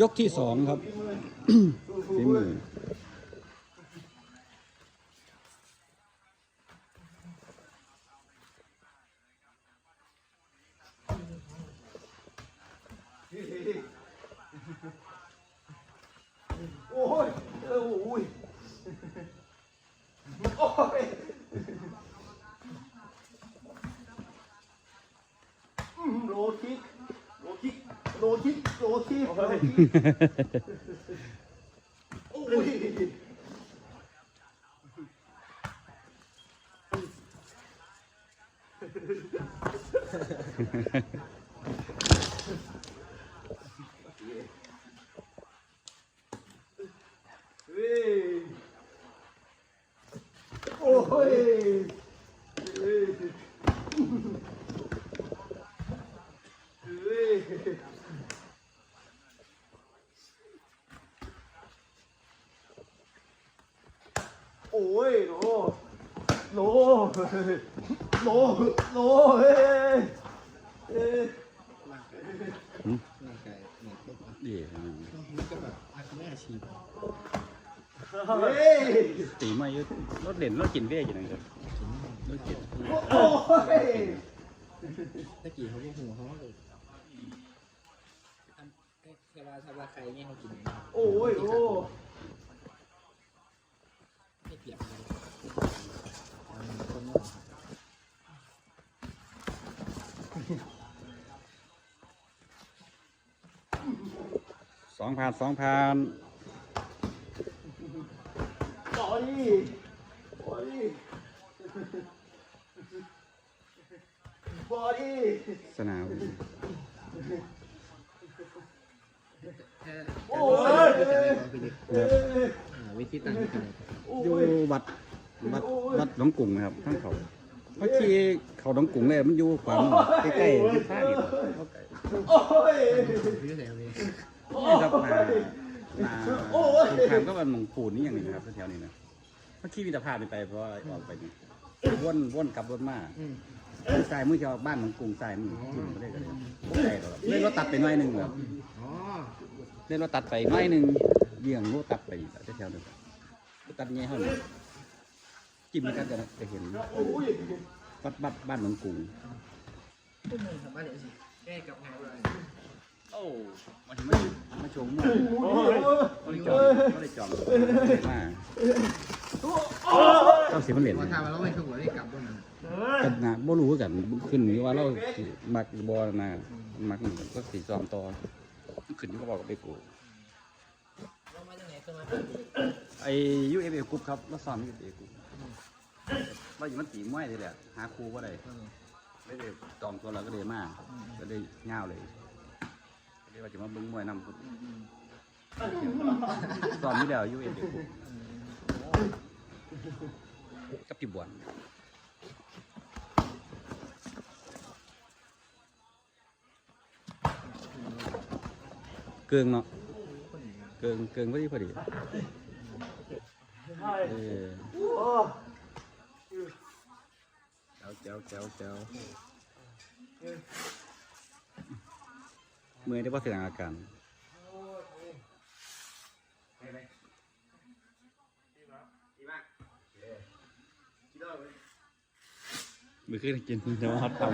ยกที่สองครับฝีมือโอ้ยเออโอ้ยโอ้ยอืมโลคิกโลคิก โลคิกโลคิกโลคิกโอ้ยเฮ้ยโอ้ยเฮ้ยเฮ้ย โอ้ยโนโนโนโนเฮ้ยเฮ้ยร่างกายร่างกายเหนื่อยปุ๊บดีมันก็แบบอาชีพอาชีพเฮ้ยตีไม่เยอะรถเด่นรถกินเว้ยอย่างนั้นครับรถกินโอ้ยตะกี้เขาก็หัวเขาเลยอันเทวาทวาใครเนี่ยเขากินโอ้ยโอ้ สองพันสองพันต่อดิบอดี้บอดี้สนามแค่โอ้เอยอเอ้ยวิธีตั้งที่ไหนโอ้อยู่ยวัดวัดวัดหนองกุ่งนะครับทั้งเขาเมื่อกี้เขาหนองกุ่งเลยมันอยู่ขวามือใกล้ๆที่ท่าดินเขาไก่โอ้ยวิธีไห นี่ครับมามาสงครามก็มันหมองปูนนี่อย่างนี้นะครับแถวๆนี้นะเมื่อกี้มีแต่พาไปไปเพราะว่าออกไปนี่วนว่นกลับรถมาสายมือจะบ้านหนองกุงสายมือกินก็ได้ก็ได้ใช่ครับเล่นรถตัดไปหน่อยหนึ่งครับอ๋อเล่นรถตัดไปหน่อยหนึ่งเบี่ยงรถตัดไปแถวๆนึงตัดเงี้ยเท่านี้จิ้มมันจะจะเห็นวัดบ้านบ้านหนองกุ่งตุ้มทำบ้านเดี๋ยว มาถึงมามาชมมั่วโอ้ยไม่ได้จองไม่ได้จองมาเราสิมันเหรียญพอทำมาแล้วไม่ถูกเลยกลับด้วยนกันนะบ่รู้คือกันขึ้นอยู่ว่าเราสิมักบ่นะมักก็สิจอมต่อขึ้นอยู่กับบอกกับไปกูเรามาจากไหนขึ้นมาไอ้ UFA กรุ๊ปครับเราซ้อม UFA กรุ๊ปว่าอยู่มันตีมวยเลยแหละหาครูบ่ได้ไม่ได้จองตัวเราก็เลยมากก็ได้ง่าวยก็เลย ว่าจะมาเบิ่งมวยนำพุ่นซ้อมอยู่แล้ว UFA กรุ๊ปกับพี่บวนเกิงเนาะเกิงเกิงพอดีพอดีเออเจ้าเจ้าเจ้าเจ้า เมื่อยได้พอแสดงอาการมือขึ้นกินเดี๋ยวฮอตเตา